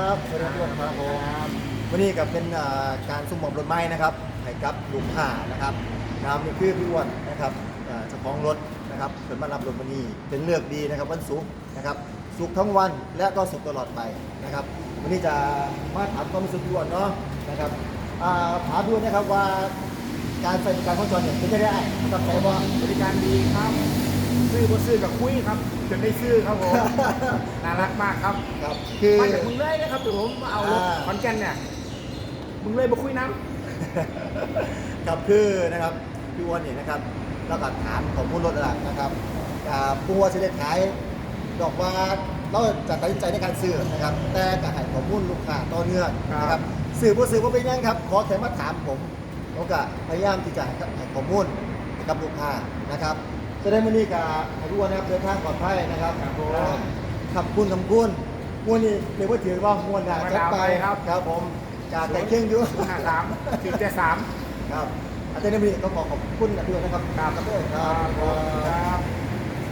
ครับสวัสดีทุกคนครับผมวันนี้ก็เป็นการสุ่มมอบรถไม้นะครับให้กับหลูกค้านะครับนะครับนี่คือพี่อ้วนนะครับเจ้าของรถนะครับเพิ่นมารับรถวันนี้เป็นเลือกดีนะครับวันศุกร์นะครับศุกร์ทั้งวันและก็ศุกร์ตลอดไปนะครับวันนี้จะมาถามความรู้สึกพี่อ้วนเนาะนะครับอ่าถามพี่อ้วนนะครับว่าการใช้บริการของจอเนี่ยเป็นไปไงครับใจบ่บริการดีครับ อบ่ซื้อกับคุยครับจนได้ซื้อครับผม น่ารักมากครับครับ คือ มาจากมึงเลยนะครับเดี๋ยวผมมาเอารถอ่า ขอนแก่นเนี่ยมึงเลยมาคุยน้ครับคือนะครับพี่อ้วนเนี่ยนะครับเราก็ถามของผู้รถนั่นแหละนะครับอ่าผู้ว่าจะได้ขายดอกว่าเราจะตัดสินใจในการซื้อนะครับ แต่ก็ให้ข้อมูลลูกค้าต่อเนื่องนะครับซื้อผู้ซื้อว่าเป็นยังครับ ขอแค่มาถามผมผมก็พยายามที่จะให้ข้อมูลกับลูกค้านะครับ จะได้มื่อนี้กับให้ทุกคนนะครับเดินทางปลอดภัยนะครับขับคุณคำคุณมวนนี่เรียกว่าถือว่ามวนหนาจัดไปครับผมจากแต่เคียงอยู่ำห้าสามสี่เจ็ดสามครับอาจารย์นบีก็ขอขอบคุณนะพี่นะครับกราบครับด้วยครับครับ